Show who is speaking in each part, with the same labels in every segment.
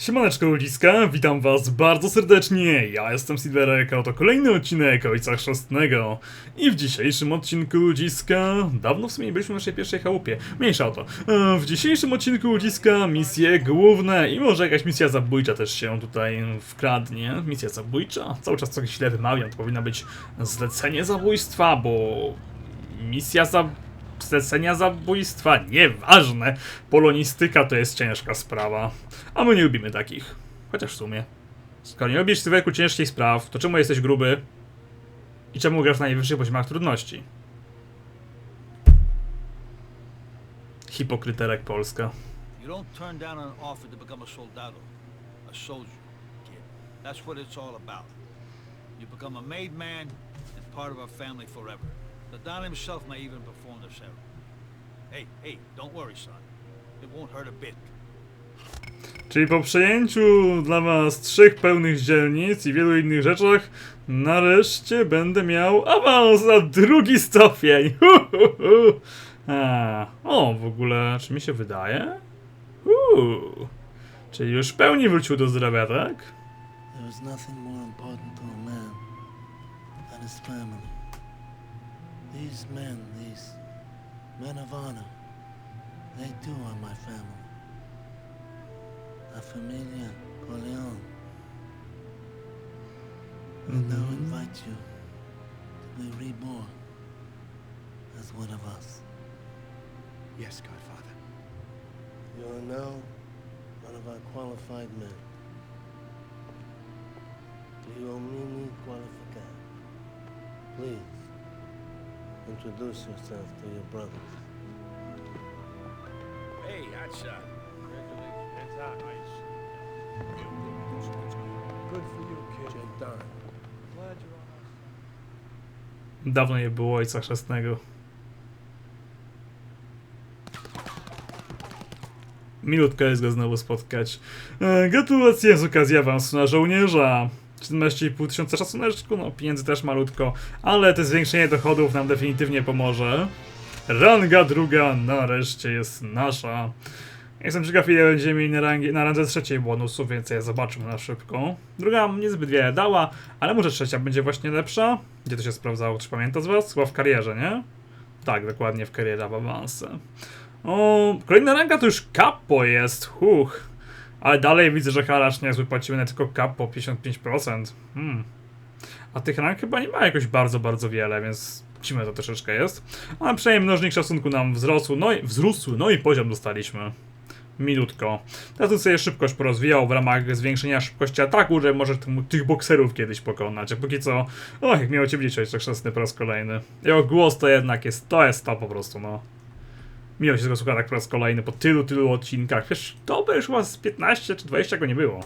Speaker 1: Siemaneczko ludziska, witam was bardzo serdecznie, ja jestem Silverek, a oto kolejny odcinek Ojca Chrzestnego. I w dzisiejszym odcinku ludziska, dawno w sumie nie byliśmy w naszej pierwszej chałupie, mniejsza o to. E, W dzisiejszym odcinku ludziska misje główne i może jakaś misja zabójcza też się tutaj wkradnie. Misja zabójcza? Cały czas coś źle wymawiam, to powinno być zlecenie zabójstwa, bo misja zabójstwa zlecenia zabójstwa, nieważne. Polonistyka to jest ciężka sprawa. A my nie lubimy takich. Chociaż w sumie. Skoro nie lubisz człowieku ciężkich spraw, to czemu jesteś gruby? I czemu grasz na najwyższych poziomach trudności? Hipokryterek Polska.
Speaker 2: You don't turn down an offer to become a soldado, a soldier, kid. That's what it's all about. You become a made man and part of our family forever. The Don himself may even perform the ceremony. Hey, hey, don't worry, son. It won't hurt a bit.
Speaker 1: Czyli po przejęciu dla was trzech pełnych dzielnic i wielu innych rzeczach, nareszcie będę miał awans na drugi stopień. A, o, w ogóle, czy mi się wydaje? Uuu, czyli już w pełni wrócił do zdrowia, tak?
Speaker 3: There is nothing more important to a man than his family. These men, these men of honor, they too are my family. La familia Corleone. I now mm-hmm. invite you to be reborn as one of us.
Speaker 4: Yes, Godfather.
Speaker 3: You are now one of our qualified men. Leomini Qualificat. Please, introduce yourself to your brothers.
Speaker 2: Hey, uh. Congratulations. That's nice.
Speaker 4: Good for you, kid. Don.
Speaker 2: Glad you're on
Speaker 1: Dawno nie było ojca chrzestnego. Milutko jest go znowu spotkać. E, gratulacje z okazji awansu na żołnierza. 17,5 tysiąca szacuneczku, no pieniędzy też malutko, ale to zwiększenie dochodów nam definitywnie pomoże. Ranga druga nareszcie jest nasza. Jestem ciekaw ile będziemy mieli na, rangi, na randze trzeciej bonusów, więc ja zobaczymy na szybko. Druga niezbyt wiele dała, ale może trzecia będzie właśnie lepsza? Gdzie to się sprawdzało? Czy pamięta z was? Chyba w karierze, nie? Tak, dokładnie w karierze w awanse. O, kolejna ranga to już kapo jest, huch. Ale dalej widzę, że haracz nie wypłaciły na tylko kapo 55%. Hmm. A tych rank chyba nie ma jakoś bardzo, bardzo wiele, więc dziwne to troszeczkę jest. Ale przynajmniej mnożnik szacunku nam wzrosł, no i wzrósł, no i poziom dostaliśmy. Minutko. Teraz bym sobie szybkość porozwijał w ramach zwiększenia szybkości ataku, że może tych bokserów kiedyś pokonać. A póki co, o, jak miało cię bliżej, tak szesny po raz kolejny. Jego głos to jednak jest, to jest to po prostu, no. Miło się tego słucha tak po raz kolejny, po tylu, tylu odcinkach. Wiesz, to by już chyba z 15 czy 20 go nie było.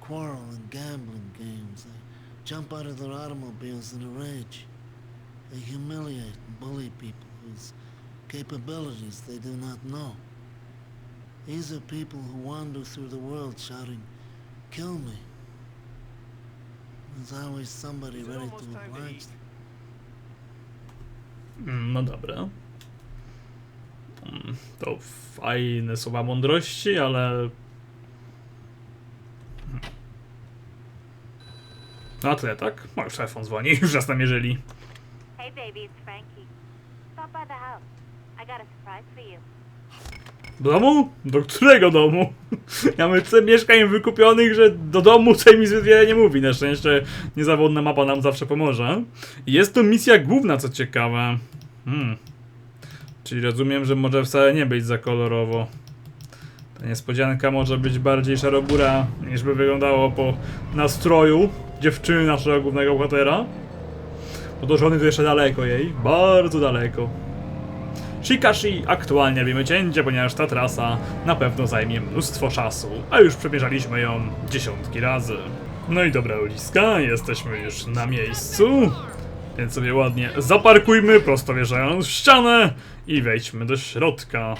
Speaker 3: Quarrel in gambling games. They jump out of their automobiles in a rage. They humiliate and bully people whose capabilities they do not know. These are people who wander through the world shouting, kill me. There's always somebody ready to oblige.
Speaker 1: Mm, No dobra. Mm, To fajne słowa mądrości, ale. Hmm. No tyle, tak? No już telefon dzwoni, już nas namierzyli.
Speaker 5: Hey, baby, it's Frankie. Stop by the house. I got a surprise for you.
Speaker 1: Do domu? Do którego domu? Ja mamy tyle mieszkań wykupionych, że do domu tutaj mi zbyt wiele nie mówi. Na szczęście niezawodna mapa nam zawsze pomoże. Jest to misja główna, co ciekawe. Hmm. Czyli rozumiem, że może wcale nie być za kolorowo. Ta niespodzianka może być bardziej szarobura, niż by wyglądało po nastroju dziewczyny naszego głównego bohatera. Bo do żony to jeszcze daleko jej, bardzo daleko. Shikashi aktualnie robimy cięcie, ponieważ ta trasa na pewno zajmie mnóstwo czasu, a już przemierzaliśmy ją dziesiątki razy. No i dobra uliska, jesteśmy już na miejscu, więc sobie ładnie zaparkujmy, prosto wjeżdżając w ścianę i wejdźmy do środka.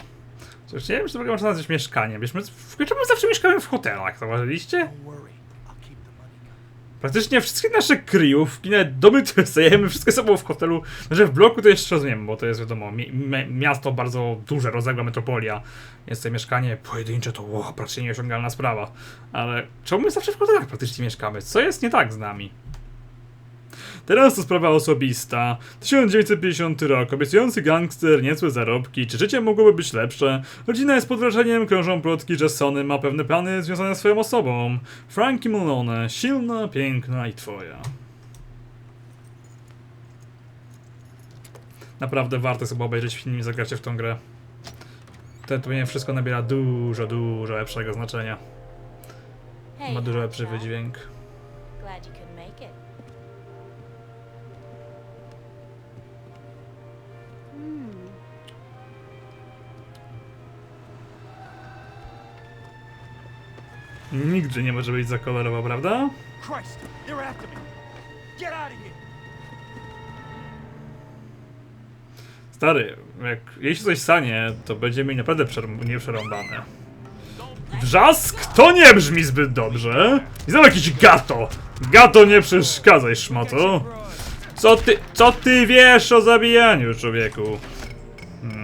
Speaker 1: Coś nie wiem, czy to w ogóle można nazwać mieszkaniem. Wiesz, my, my zawsze mieszkamy w hotelach, zauważyliście?
Speaker 2: Don't worry. I'll keep the money coming.
Speaker 1: Praktycznie wszystkie nasze kryjówki, nawet domy, które wszystkie są było w hotelu. Że w bloku to jeszcze rozumiem, bo to jest wiadomo, mi, miasto bardzo duże, rozległa metropolia. Jest to mieszkanie pojedyncze, to wow, praktycznie nieosiągalna sprawa. Ale czemu my zawsze w hotelach praktycznie mieszkamy? Co jest nie tak z nami? Teraz to sprawa osobista. 1950 rok, obiecujący gangster, niezłe zarobki, czy życie mogłoby być lepsze? Rodzina jest pod wrażeniem, krążą plotki, że Sony ma pewne plany związane z swoją osobą. Frankie Malone, silna, piękna i twoja. Naprawdę warto sobie obejrzeć film i zagracie w tą grę. Ten tu wszystko nabiera dużo, dużo lepszego znaczenia. Ma dużo lepszy wydźwięk. Nigdy nie może być za kolorowo, prawda?
Speaker 4: Christ, they're after me. Get out of here.
Speaker 1: Stary, jak jeśli coś stanie, to będzie mi naprawdę przerą- nieprzerąbane. Wrzask to nie brzmi zbyt dobrze. I znowu jakiś gato. Gato nie przeszkadzaj, szmato. Co ty, co ty wiesz o zabijaniu, człowieku?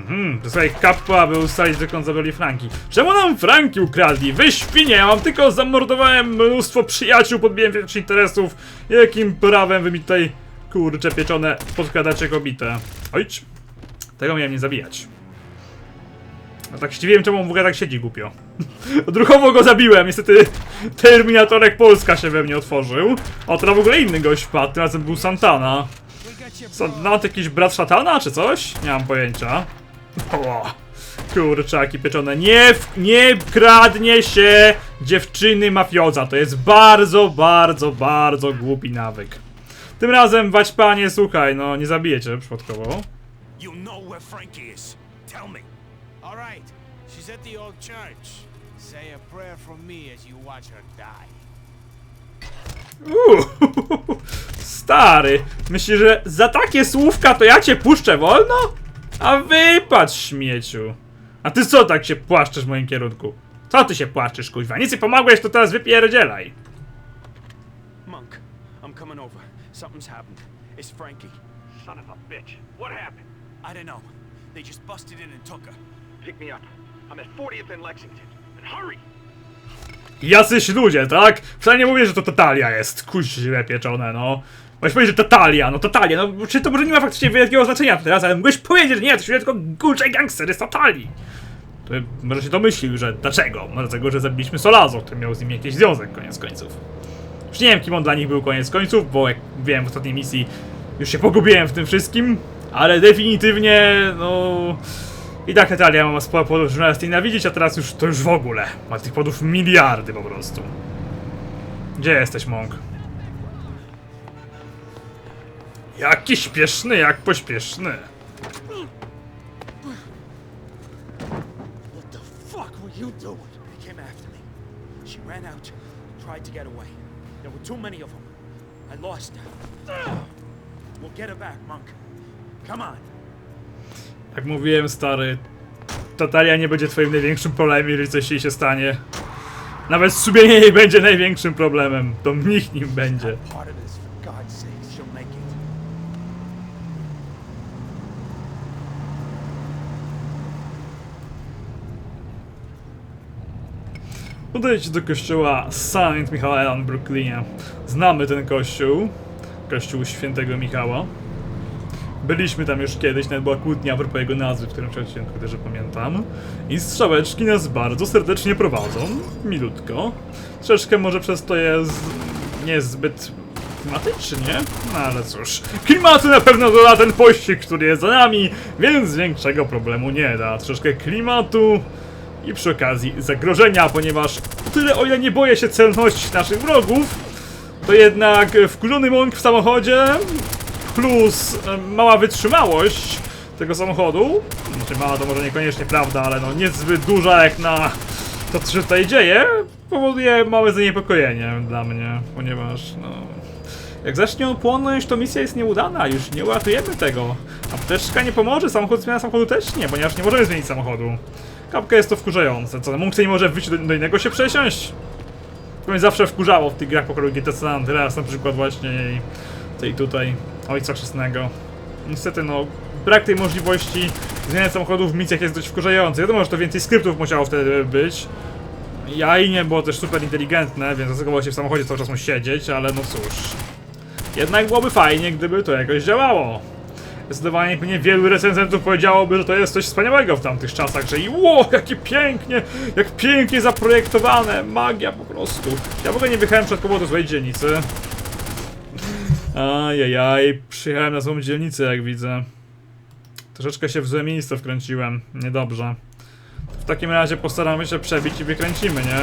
Speaker 1: Mhm, to słuchaj, kapła, aby ustalić dokąd zabrali Franki. Czemu nam Franki ukradli? Wy świnie, ja mam tylko zamordowałem mnóstwo przyjaciół, podbiłem więcej interesów. Jakim prawem wy mi tutaj, kurcze pieczone, podkradacie kobietę? Ojcz. Tego miałem nie zabijać. A tak zdziwiłem, czemu on w ogóle tak siedzi głupio. Odruchowo go zabiłem, niestety Terminatorek Polska się we mnie otworzył. O, teraz w ogóle inny gość wpadł, tym razem był Santana. Santana to jakiś brat szatana, czy coś? Nie mam pojęcia. O, kurczaki pieczone. Nie, w, nie kradnie się dziewczyny mafioza. To jest bardzo, bardzo, bardzo głupi nawyk. Tym razem, wać panie, słuchaj, no nie zabijecie przypadkowo.
Speaker 4: You know where Frankie is. Tell me.
Speaker 6: All right. She's at the old church. Say a prayer for me as you watch her die.
Speaker 1: Uuu, stary, myślisz, że za takie słówka to ja cię puszczę wolno? A wypatrz śmieciu. A ty co tak się płaszczysz w moim kierunku? Co ty się płaszczysz, kuźwa? Nic nie pomogłeś, to teraz wypierdzielaj.
Speaker 4: Monk, I'm coming over. Something's happened. It's Frankie.
Speaker 7: Son of a bitch. What happened?
Speaker 4: I don't know. They just busted in and took her.
Speaker 7: Pick me up. I'm at 40th and Lexington. And hurry!
Speaker 1: Jacyś ludzie, tak? Wcale nie mówię, że to Tatalia jest. Kuźle pieczone, no. Możesz powiedzieć, że Tatalia, no Tatalia, no czy to może nie ma faktycznie wielkiego znaczenia teraz, ale mógłbyś powiedzieć, że nie, to się tylko górze gangster jest Tatalii. To może się domyślił, że dlaczego? Może dlatego, że zabiliśmy Solazo, który miał z nim jakiś związek koniec końców. Już nie wiem, kim on dla nich był koniec końców, bo jak wiem w ostatniej misji, już się pogubiłem w tym wszystkim, ale definitywnie, no... I tak Natalia ma sporo powodów, żeby nas nienawidzić, a teraz już to już w ogóle. Ma tych powodów miliardy po prostu. Gdzie jesteś, Monk? Jaki śpieszny, jak pośpieszny.
Speaker 3: What the fuck were you doing?
Speaker 4: They came after me. She ran out, tried to get away. There were too many of them. I lost her. We'll get her back, Monk. Come on.
Speaker 1: Jak mówiłem, stary, Tatalia nie będzie twoim największym problemem, jeżeli coś jej się stanie. Nawet sumienie jej będzie największym problemem. To nikt nim będzie.
Speaker 4: Part of this,
Speaker 1: Podejdź do kościoła Saint Michaela w Brooklynie. Znamy ten kościół. Kościół świętego Michała. Byliśmy tam już kiedyś, nawet była kłótnia propos jego nazwy, w którym odcinku też pamiętam. I strzałeczki nas bardzo serdecznie prowadzą. Milutko. Troszeczkę może przez to jest niezbyt klimatycznie, no ale cóż. Klimatu na pewno doda ten pościg, który jest za nami, więc większego problemu nie da. Troszeczkę klimatu i przy okazji zagrożenia, ponieważ tyle o ile nie boję się celności naszych wrogów, to jednak wkurzony mąk w samochodzie plus mała wytrzymałość tego samochodu, znaczy mała to może niekoniecznie prawda, ale no niezbyt duża jak na to, co się tutaj dzieje, powoduje małe zaniepokojenie dla mnie, ponieważ no... Jak zacznie on płonąć, to misja jest nieudana, już nie uratujemy tego. Apteczka nie pomoże, samochód, zmiana samochodu też nie, ponieważ nie możemy zmienić samochodu. Kapka jest to wkurzające, co, Monk nie może wyjść do, do innego się przesiąść? To mnie zawsze wkurzało w tych grach pokroju GTA San Andreas, na przykład właśnie i tej tutaj Ojca Chrzestnego. Niestety no, brak tej możliwości zmiany samochodów w misjach jest dość wkurzający. Wiadomo, że to więcej skryptów musiało wtedy być. Ja i nie było też super inteligentne, więc dlatego się w samochodzie cały czas mu siedzieć, ale no cóż. Jednak byłoby fajnie, gdyby to jakoś działało. Zdecydowanie pewnie wielu recenzentów powiedziałoby, że to jest coś wspaniałego w tamtych czasach, że i ło, jakie pięknie, jak pięknie zaprojektowane, magia po prostu. Ja w ogóle nie wyjechałem przypadkowo do złej dzielnicy. Ajajaj, przyjechałem na złą dzielnicę, jak widzę. Troszeczkę się w złe miejsce wkręciłem, niedobrze. W takim razie postaramy się przebić i wykręcimy, nie?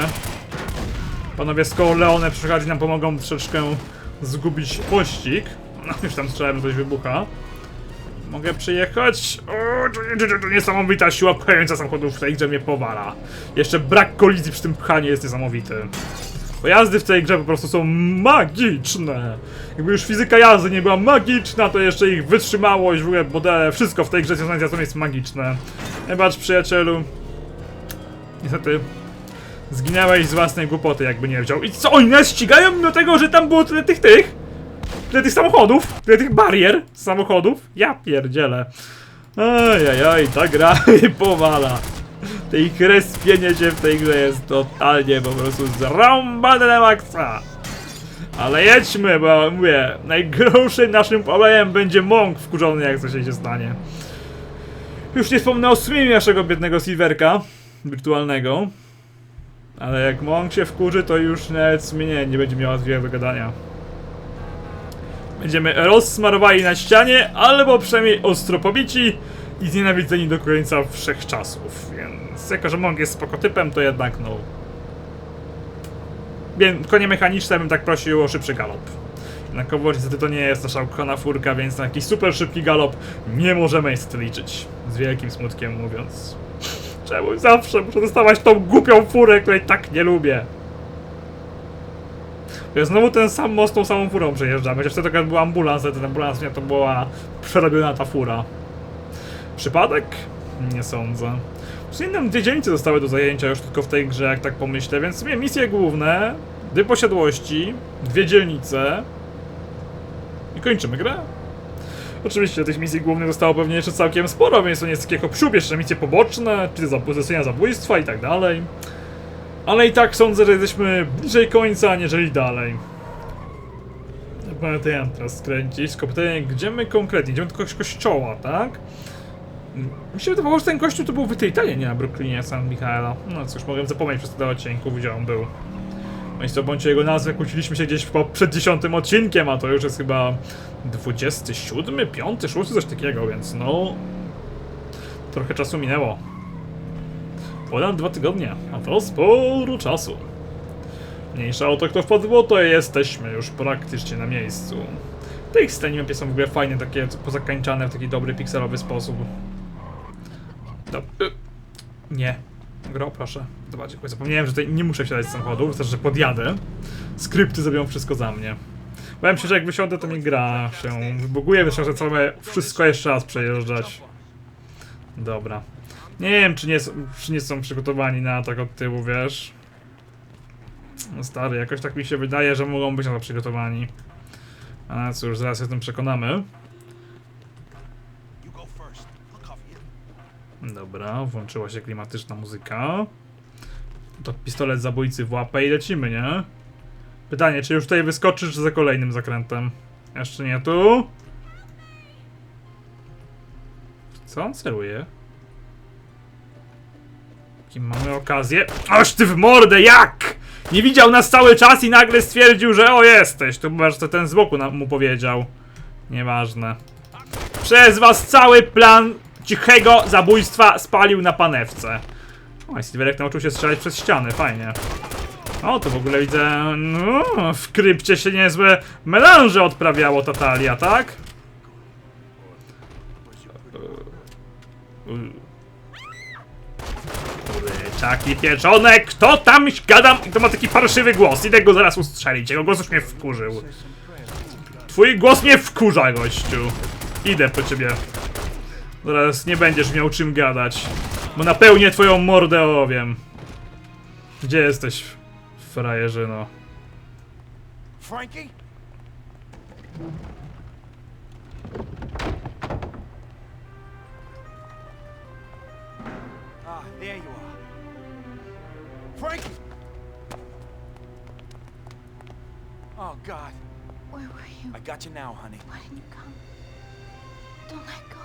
Speaker 1: Panowie z Corleone przy okazji nam pomogą troszeczkę zgubić pościg. No, już tam strzałem, coś wybucha. Mogę przyjechać? O, to, to, to, to niesamowita siła pchająca samochodów w tej grze mnie powala. Jeszcze brak kolizji przy tym pchaniu jest niesamowity. Pojazdy w tej grze po prostu są magiczne. Jakby już fizyka jazdy nie była magiczna, to jeszcze ich wytrzymałość, w ogóle modele, wszystko w tej grze związane z jazdą jest magiczne. Wybacz przyjacielu. Niestety zginęłeś z własnej głupoty, jakby nie wiedział. I co, oni nas ścigają mimo tego, że tam było tyle tych tych? Tyle tych samochodów? Tyle tych barier samochodów? Ja pierdzielę. Ajajaj, ta gra powala. Te ich respienie się w tej grze jest totalnie po prostu zrąbane na maksa. Ale jedźmy, bo mówię, najgorszym naszym problemem będzie Monk wkurzony, jak coś się stanie. Już nie wspomnę o sumieniu naszego biednego Silverka wirtualnego. Ale jak Monk się wkurzy, to już nawet sumienie nie będzie miała wiele do gadania. Będziemy rozsmarowani na ścianie, albo przynajmniej ostro pobici i znienawidzeni do końca wszechczasów. Więc jako, że Monk jest spoko typem, to jednak no... Więc konie mechaniczne bym tak prosił o szybszy galop. Jednakowoż niestety to nie jest nasza ukochana furka, więc na jakiś super szybki galop nie możemy niestety liczyć. Z wielkim smutkiem mówiąc. Czemu zawsze muszę dostawać tą głupią furę, której tak nie lubię? Ja znowu ten sam most tą samą furą przejeżdżam. Chociaż wtedy akurat był ambulans, ale ten ambulans nie to była przerobiona ta fura. Przypadek? Nie sądzę. W innym dwie dzielnice zostały do zajęcia już tylko w tej grze, jak tak pomyślę, więc w sumie misje główne, dwie posiadłości, dwie dzielnice i kończymy grę. Oczywiście tych misji głównych zostało pewnie jeszcze całkiem sporo, więc to nie jest takiego psiub, jeszcze misje poboczne, czy zlecenia zabójstwa i tak dalej. Ale i tak sądzę, że jesteśmy bliżej końca, aniżeli dalej. Pamiętam teraz skręcić, tylko pytanie, gdzie my konkretnie? Idziemy do kogoś kościoła, tak? Mi się wydawało, że ten kościół to był w Italii, nie na Brooklynie San Michaela. No cóż, mogłem zapomnieć przez tyle odcinków, gdzie on był. No i co bądź jego nazwę kłóciliśmy się gdzieś przed dziesiątym odcinkiem, a to już jest chyba 27, 5, 6, coś takiego, więc no... Trochę czasu minęło. Ponad dwa tygodnie, a to sporo czasu. Mniejsza o to, kto wpadło, to jesteśmy już praktycznie na miejscu. Te ich sceny mapy są w ogóle fajnie, takie pozakańczane w taki dobry, pikselowy sposób. Do, nie. Gro, proszę. Zobaczcie, bo zapomniałem, że tutaj nie muszę wsiadać z samochodu, wystarczy, że podjadę. Skrypty zrobią wszystko za mnie. Bałem się, że jak wysiądę, to mi gra się wybuguje, wystarczy całe wszystko jeszcze raz przejeżdżać. Dobra. Nie wiem, czy nie, s- czy nie są przygotowani na atak od tyłu, wiesz? No stary, jakoś tak mi się wydaje, że mogą być na to przygotowani. A cóż, zaraz się tym przekonamy.
Speaker 6: You go first. I'll cover you.
Speaker 1: Dobra, włączyła się klimatyczna muzyka. To pistolet zabójcy w łapę i lecimy, nie? Pytanie, czy już tutaj wyskoczysz za kolejnym zakrętem? Jeszcze nie tu? Co on celuje? Jakim mamy okazję? Oś ty w mordę, jak? Nie widział nas cały czas i nagle stwierdził, że o jesteś. Chyba, że to ten z boku nam, mu powiedział. Nieważne. Przez was cały plan cichego zabójstwa spalił na panewce. O, i Silverek nauczył się strzelać przez ściany, fajnie. O, to w ogóle widzę, no, w krypcie się niezłe melanże odprawiało Tatalia, tak? Czaki pieczone, kto tam gadam? I to ma taki parszywy głos, idę go zaraz ustrzelić, jego głos już mnie wkurzył. Twój głos mnie wkurza, gościu. Idę po ciebie. Zaraz nie będziesz miał czym gadać. Bo napełnię twoją mordę ołowiem. Gdzie jesteś, frajerzy, no.
Speaker 6: Frankie? Ah, there you are. Frankie! Oh, God.
Speaker 8: Where were you?
Speaker 4: I got you now, honey.
Speaker 8: Why didn't you come? Don't let go.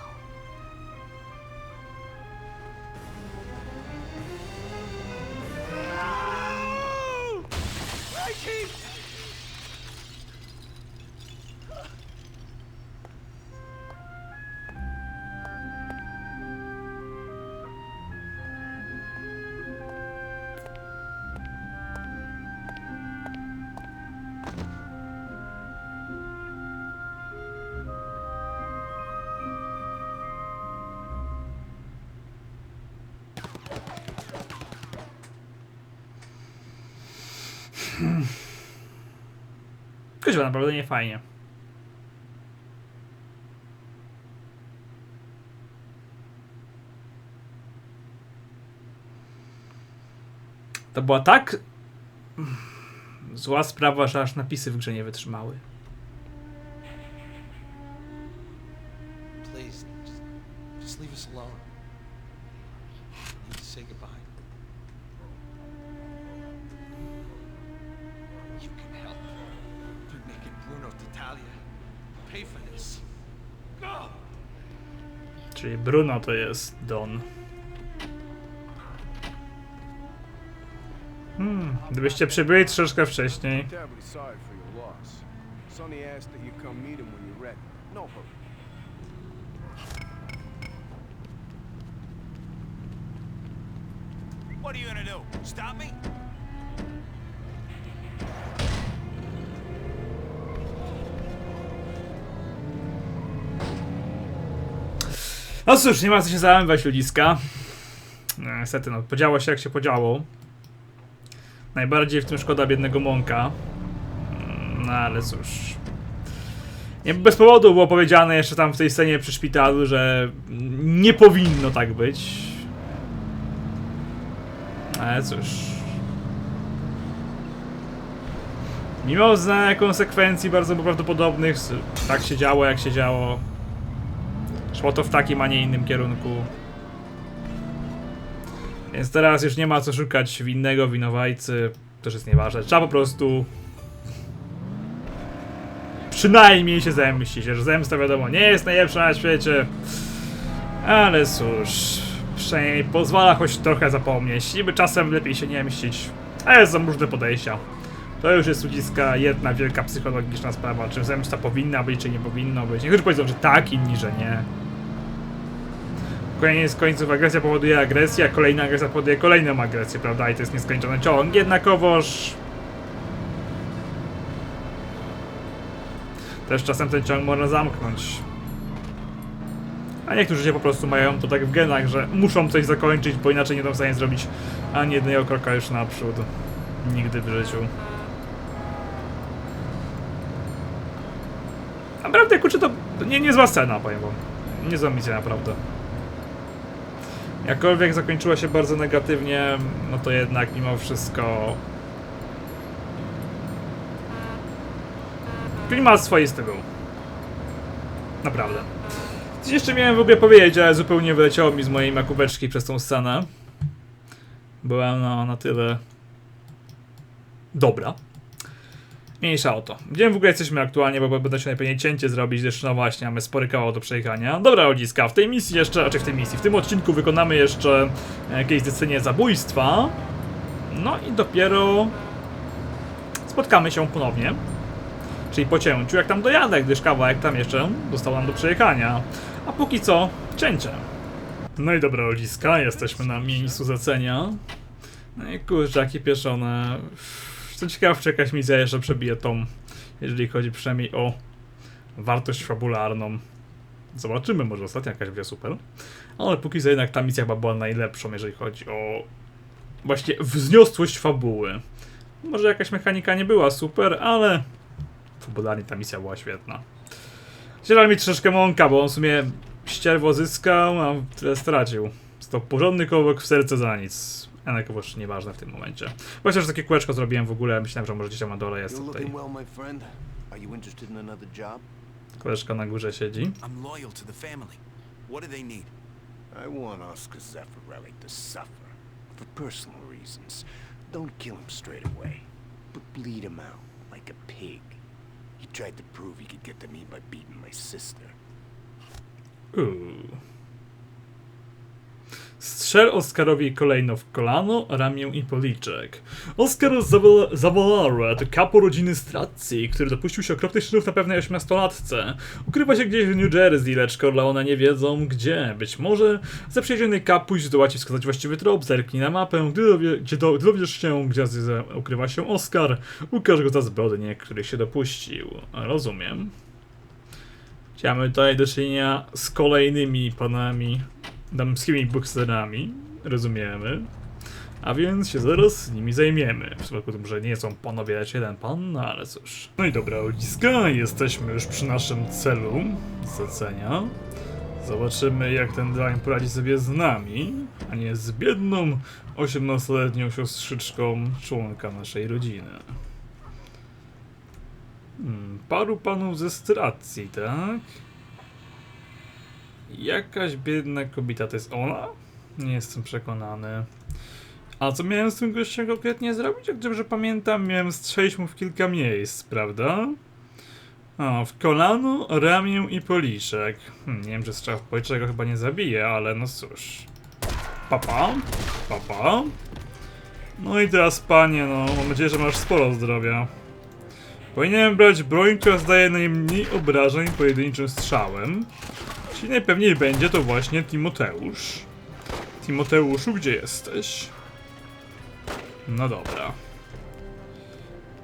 Speaker 1: Kuźwa, naprawdę nie fajnie. To była tak zła sprawa, że aż napisy w grze nie wytrzymały. Czyli Bruno to jest Don. Hmm, gdybyście przybyli troszeczkę wcześniej.
Speaker 6: What are you gonna do? Stop me?
Speaker 1: No cóż, nie ma co się załamywać ludziska. No, niestety, no, podziało się jak się podziało. Najbardziej w tym szkoda biednego Monka. Mm, No ale cóż. Nie bez powodu było powiedziane jeszcze tam w tej scenie przy szpitalu, że nie powinno tak być. Ale cóż. Mimo znania konsekwencji bardzo prawdopodobnych, tak się działo jak się działo. Szło to w takim, a nie innym kierunku. Więc teraz już nie ma co szukać winnego, winowajcy. To już jest nieważne. Trzeba po prostu przynajmniej się zemścić. Że zemsta wiadomo nie jest najlepsza na świecie. Ale cóż, przynajmniej pozwala choć trochę zapomnieć. Niby czasem lepiej się nie mścić. Ale są różne podejścia. To już jest ludziska jedna wielka psychologiczna sprawa. Czy zemsta powinna być, czy nie powinno być. Niektórzy powiedzą, że tak, inni, że nie. Koniec końców agresja powoduje agresję, a kolejna agresja powoduje kolejną agresję, prawda? I to jest nieskończony ciąg. Jednakowoż... Też czasem ten ciąg można zamknąć. A niektórzy się po prostu mają to tak w genach, że muszą coś zakończyć, bo inaczej nie są w stanie zrobić ani jednego kroka już naprzód. Nigdy w życiu. Naprawdę, kurczę, to nie, niezła scena, powiem wam. Niezła misja, naprawdę. Jakkolwiek zakończyła się bardzo negatywnie, no to jednak mimo wszystko... Klimat swoisty był. Naprawdę. Coś jeszcze miałem w ogóle powiedzieć, ale zupełnie wyleciało mi z mojej makubeczki przez tą scenę. Była no, na tyle... Dobra. Mniejsza o to. Gdzie w ogóle jesteśmy aktualnie, bo będę się najpewniej cięcie zrobić, gdyż no właśnie, mamy spory kawał do przejechania. Dobra rodziska, w tej misji jeszcze, znaczy w tej misji, w tym odcinku wykonamy jeszcze jakieś zlecenie zabójstwa. No i dopiero spotkamy się ponownie. Czyli po cięciu, jak tam dojadę, gdyż kawałek tam jeszcze został nam do przejechania. A póki co, cięcie. No i dobra rodziska, jesteśmy na miejscu zlecenia. No i kurczaki pieszone. Co ciekawe, jakaś misja jeszcze przebije tą, jeżeli chodzi przynajmniej o wartość fabularną. Zobaczymy, może ostatnia jakaś będzie super. Ale póki co jednak ta misja chyba była najlepszą, jeżeli chodzi o właśnie wzniosłość fabuły. Może jakaś mechanika nie była super, ale fabularnie ta misja była świetna. Zieral mi troszeczkę mąka, bo on w sumie ścierwo zyskał, a tyle stracił. To porządny kołek w serce za nic. Jednakowoż nieważne w tym momencie. Chociaż że takie kółeczko zrobiłem w ogóle, myślałem, że może gdzieś tam na dole jest tutaj. Koleżka na górze siedzi.
Speaker 6: I'm loyal to the family. What do they need?
Speaker 9: I want Oscar Zeffirelli to suffer. For personal reasons. Don't kill him straight away. But bleed him out, like a pig. He tried to prove he could get to me by beating my sister.
Speaker 1: Uuu. Strzel Oskarowi kolejno w kolano, ramię i policzek. Oskar Zavalare to kapo rodziny Strazzi, który dopuścił się okropnych czynów na pewnej 18-latce. Ukrywa się gdzieś w New Jersey, lecz Corleone nie wiedzą gdzie. Być może zaprzyjaźniony kapuś zdoła ci wskazać właściwy trop, zerknij na mapę, gdy, dowie, gdzie do, gdy dowiesz się, gdzie ukrywa się Oskar, ukaż go za zbrodnie, których się dopuścił. Rozumiem. Mamy tutaj do czynienia z kolejnymi panami damskimi bokserami, rozumiemy. A więc się zaraz nimi zajmiemy. W przypadku tym, że nie są panowie, lecz jeden pan, no ale cóż. No i dobra, ludziska, jesteśmy już przy naszym celu zlecenia. Zobaczymy, jak ten drań poradzi sobie z nami, a nie z biedną 18-letnią siostrzyczką członka naszej rodziny. Hmm, paru panów ze stracji, tak? Jakaś biedna kobieta to jest ona? Nie jestem przekonany. A co miałem z tym gościem konkretnie zrobić? Jak dobrze pamiętam, miałem strzelić mu w kilka miejsc, prawda? O, w kolano, ramię i policzek. Hmm, nie wiem, czy strzał w policzek go chyba nie zabije, ale no cóż. Papa, papa. No i teraz panie, no, mam nadzieję, że masz sporo zdrowia. Powinienem brać broń, która zdaje najmniej obrażeń pojedynczym strzałem. Czyli najpewniej będzie to właśnie Timoteusz. Timoteuszu, gdzie jesteś? No dobra.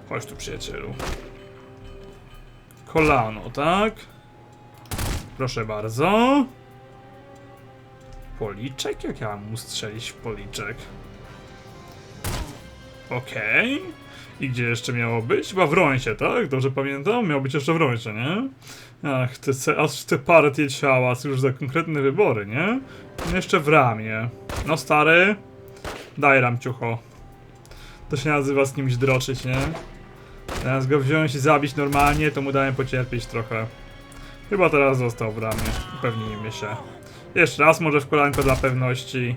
Speaker 1: Chodź tu, przyjacielu. Kolano, tak? Proszę bardzo. Policzek? Jak ja mam mu strzelić w policzek? Okej. I gdzie jeszcze miało być? Chyba w Rąsie, tak? Dobrze pamiętam? Miało być jeszcze w Rąsie, nie? Ach, te, aż te partie ciała już za konkretne wybory, nie? Jeszcze w ramię. No stary, daj ramciucho. To się nazywa z kimś droczyć, nie? Teraz go wziąć i zabić normalnie, to mu dałem pocierpieć trochę. Chyba teraz został w ramię, upewnijmy się. Jeszcze raz może w kolanko dla pewności.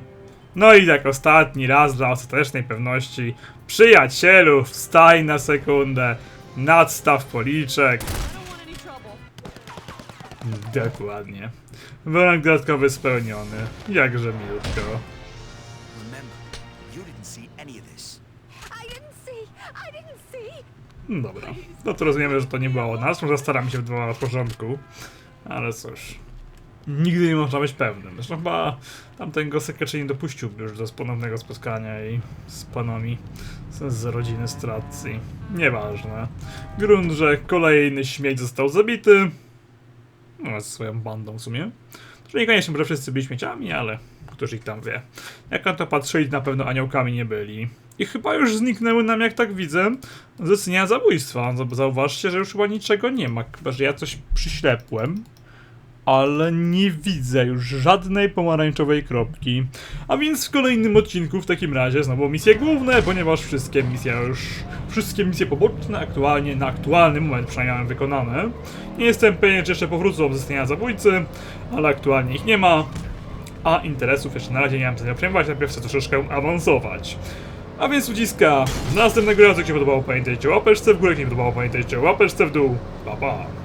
Speaker 1: No i jak ostatni raz dla ostatecznej pewności. Przyjacielu, wstaj na sekundę. Nadstaw policzek. Dokładnie. Warunek dodatkowy spełniony. Jakże milutko. No Dobra. No to rozumiemy, że to nie było o nas. Może staramy się w dwa w porządku. Ale cóż. Nigdy nie można być pewnym. Zresztą chyba tamten gosek raczej nie dopuściłby już do ponownego spotkania i z panami z, rodziny Stracji. Nieważne. Grunt, że kolejny śmieć został zabity. No, ze swoją bandą w sumie. To niekoniecznie, że wszyscy byli śmieciami, ale któż ich tam wie. Jak na to patrzyli, na pewno aniołkami nie byli. I chyba już zniknęły nam, jak tak widzę, zlecenia zabójstwa. Zau- Zauważcie, że już chyba niczego nie ma, chyba że ja coś przyślepłem. Ale nie widzę już żadnej pomarańczowej kropki. A więc w kolejnym odcinku w takim razie znowu misje główne, ponieważ wszystkie misje już, wszystkie misje poboczne aktualnie, na aktualny moment przynajmniej mamy wykonane. Nie jestem pewien, czy jeszcze powrócą ze stania zabójcy, ale aktualnie ich nie ma. A interesów jeszcze na razie nie mam co przejmować, najpierw chcę troszeczkę awansować. A więc ludziska, do następnego razu jak się podobało pamiętajcie o łapeczce w górę, jak nie podobało pamiętajcie o łapeczce w dół. Pa pa!